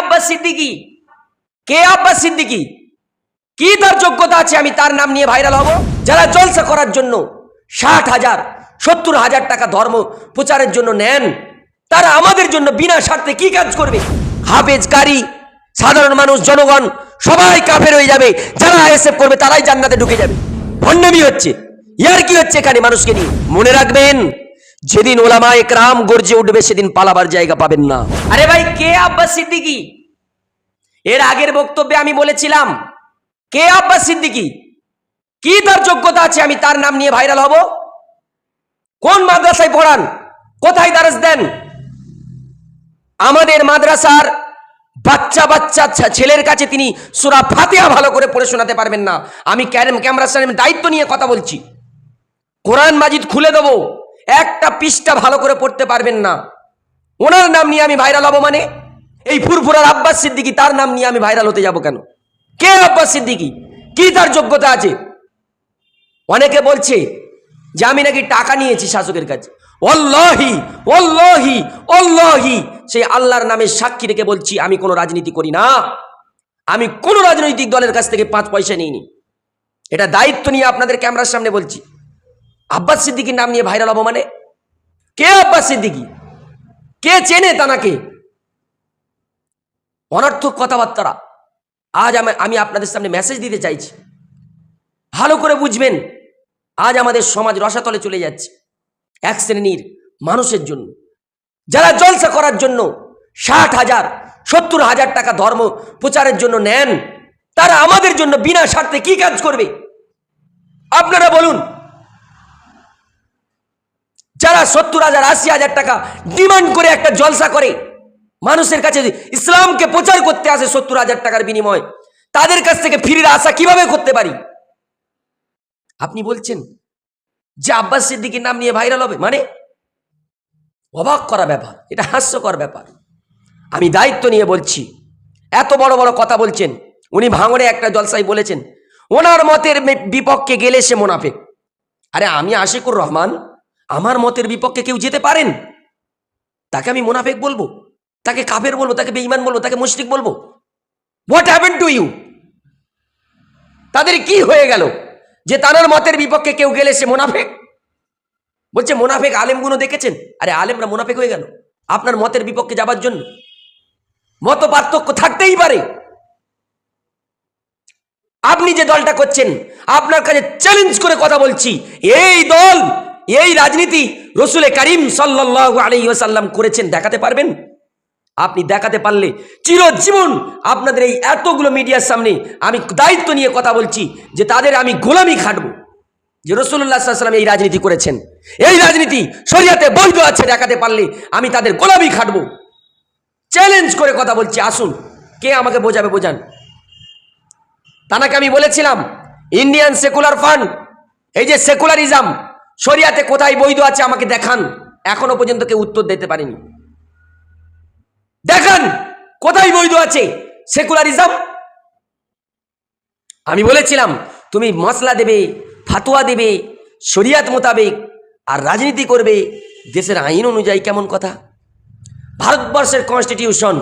আব্বাস সিদ্দিকি? কে আব্বাস সিদ্দিকি? কি তার যোগ্যতা আছে? আমি তার নাম নিয়ে ভাইরাল হব। যারা জলসা করার জন্য ষাট হাজার, সত্তর হাজার টাকা ধর্ম প্রচারের জন্য নেন, তারা আমাদের জন্য বিনা স্বার্থে কি কাজ করবে? হাফেজ কারি সাধারণ মানুষ, জনগণ, সবাই কাফের হয়ে যাবে। যারা আইএসএফ করবে, তারাই জান্নাতে ঢুকে যাবে। ভণ্ডামি হচ্ছে। ইয়ার কি হচ্ছে এখানে মানুষকে নিয়ে? মনে রাখবেন যেদিন ওলামা একরাম গর্জে উঠবে, সেদিন পালাবার জায়গা পাবেন না। আরে ভাই, কে আব্বাস সিদ্দিকি? এর আগের বক্তব্যে আমি বলেছিলাম, কে আব্বাস সিদ্দিকি? কি তার যোগ্যতা আছে? আমি তার নাম নিয়ে ভাইরাল হব। কোন মাদ্রাসায় পড়ান? কোথায় দারাজ দেন? আমাদের মাদ্রাসার বাচ্চা বাচ্চা ছেলের কাছে তিনি সুরা ফাতিহা ভালো করে পড়ে শোনাতে পারবেন না। আমি ক্যারেম ক্যামেরার দায়িত্ব নিয়ে কথা বলছি। কোরআন মাজিদ খুলে দেবো। একটা পৃষ্ঠা ভালো করে পড়তে পারবেন না। ওনার নাম নিয়ে আমি ভাইরাল হব মানে? এই ফুরফুরার আব্বাস সিদ্দিকি, তার নাম নিয়ে আমি ভাইরাল হতে যাব কেন? কে আব্বাস সিদ্দিকি? কি তার যোগ্যতা আছে? অনেকে বলছে যে আমি নাকি টাকা নিয়েছি শাসকের কাছে। অল্লাহি অল্লাহি অল্লাহি সেই আল্লাহর নামে সাক্ষী রেখে বলছি, আমি কোনো রাজনীতি করি না। আমি কোনো রাজনৈতিক দলের কাছ থেকে পাঁচ পয়সা নিইনি। এটা দায়িত্ব নিয়ে আপনাদের ক্যামেরার সামনে বলছি। আব্বাস সিদ্দিকির নাম নিয়ে ভাইরাল হব মানে? কে আব্বাস সিদ্দিকি? কে চেনে তানাকে? অনর্থক কথাবার্তারা। আজ আমি আপনাদের সামনে মেসেজ দিতে চাইছি। ভালো করে বুঝবেন, আজ আমাদের সমাজ রসাতলে চলে যাচ্ছে এক শ্রেণির মানুষের জন্য। যারা জলসা করার জন্য ষাট হাজার, সত্তর হাজার টাকা ধর্ম প্রচারের জন্য নেন, তারা আমাদের জন্য বিনা স্বার্থে কি কাজ করবে? আপনারা বলুন যারা সত্তর হাজার, আশি হাজার টাকা ডিমান্ড করে একটা জলসা করে, মানুষের কাছে ইসলামকে প্রচার করতে আসে সত্তর হাজার টাকার বিনিময়, তাদের কাছ থেকে ফিরির আশা কীভাবে করতে পারি? আপনি বলছেন যে আব্বাস সিদ্দিকির নাম নিয়ে ভাইরাল হবে মানে অবাক করা ব্যাপার, এটা হাস্যকর ব্যাপার। আমি দায়িত্ব নিয়ে বলছি, এত বড় বড় কথা বলছেন, উনি ভাঙড়ে একটা জলসাই বলেছেন, ওনার মতের বিপক্ষে গেলে সে মোনাফেক। আরে আমি আশিকুর রহমান আমার মতের বিপক্ষে কেউ যেতে পারেন? তাকে আমি মোনাফেক বলব, তাকে কাফের বলব, তাকে বেঈমান বলব, তাকে মুশরিক বলব। হোয়াট হ্যাপেন টু ইউ তাদের কি হয়ে গেল যে তানার মতের বিপক্ষে কেউ গেলে সে মোনাফেক? বলছে, মোনাফেক আলেমগুলো দেখেছেন? আরে আলেমরা মোনাফেক হয়ে গেল আপনার মতের বিপক্ষে যাবার জন্য। মত পার্থক্য থাকতেই পারে। আপনি যে দলটা করছেন, আপনার কাছে চ্যালেঞ্জ করে কথা বলছি, এই দল এই রাজনীতি রসুলে করিম সাল্লাহ আলাইসাল্লাম করেছেন, দেখাতে পারবেন? আপনি দেখাতে পারলে চিরজীবন আপনাদের এই এতগুলো মিডিয়ার সামনে আমি দায়িত্ব নিয়ে কথা বলছি যে তাদের আমি গোলামি খাটবো। যে রসুল্লাহ সাল্লাম এই রাজনীতি করেছেন। এই রাজনীতি শরিয়াতে বৈধ আছে, দেখাতে পারলে আমি তাদের গোলামি খাটবো। চ্যালেঞ্জ করে কথা বলছি, আসুন, কে আমাকে বোঝাবে বোঝান। তানাকে আমি বলেছিলাম, ইন্ডিয়ান সেকুলার ফান্ড, এই যে সেকুলারিজম শরিয়াতে কোথায় বৈধ আছে আমাকে দেখান। এখনও পর্যন্ত কেউ উত্তর দিতে পারেনি। দেখান, কোথায় বৈধ আছে? সেকুলারিজম? আমি বলেছিলাম, তুমি মশলা দেবে, ফাতুয়া দেবে, শরিয়াত মোতাবেক, আর রাজনীতি করবে, দেশের আইন অনুযায়ী কেমন কথা? ভারতবর্ষের কনস্টিটিউশন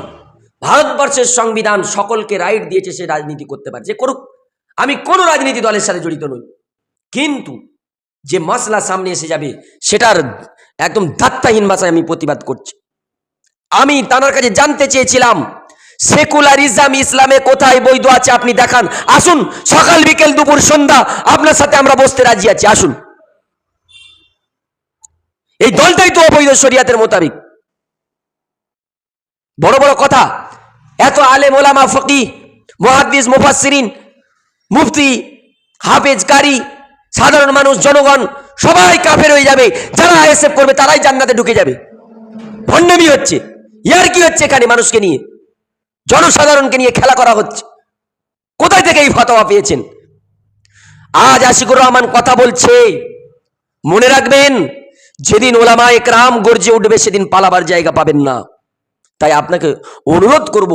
ভারতবর্ষের সংবিধান সকলকে রাইট দিয়েছে সে রাজনীতি করতে পারে, যে করুক। আমি কোনো রাজনীতি দলের সাথে জড়িত নই। কিন্তু যে মশলা সামনে এসে যাবে, সেটার একদম দাত্তাহীন ভাষায় আমি প্রতিবাদ করছি। আমি তানার কাছে জানতে চেয়েছিলাম, সেকুলারিজম ইসলামে কোথায় বৈধ আছে আপনি দেখান। আসুন, সকাল বিকেল দুপুর সন্ধ্যা আপনার সাথে আমরা বসতে রাজি আছি, আসুন। এই দলটাই তো অবৈধ শরিয়াতের মোতাবেক। বড় বড় কথা, এত আলে মোলামা ফকি মহাদ্দিস, মুফাসসিরিন, মুফতি হাফেজ কারি সাধারণ মানুষ, জনগণ, সবাই কাফের হয়ে যাবে। যারা আইএসএফ করবে, তারাই জান্নাতে ঢুকে যাবে। ভণ্ডামি হচ্ছে। ইয়ার কি হচ্ছে এখানে মানুষকে নিয়ে? জনসাধারণকে নিয়ে খেলা করা হচ্ছে। কোথায় থেকে এই ফতোয়া পেয়েছেন? আজ আশিকুর রহমান কথা বলছে। মনে রাখবেন, যেদিন ওলামা একরাম গর্জে উঠবে, সেদিন পালাবার জায়গা পাবেন না। তাই আপনাকে অনুরোধ করব,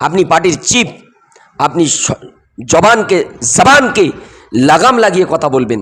আপনি পার্টির চিফ, আপনি জবানকে জবানকে লাগাম লাগিয়ে কথা বলবেন।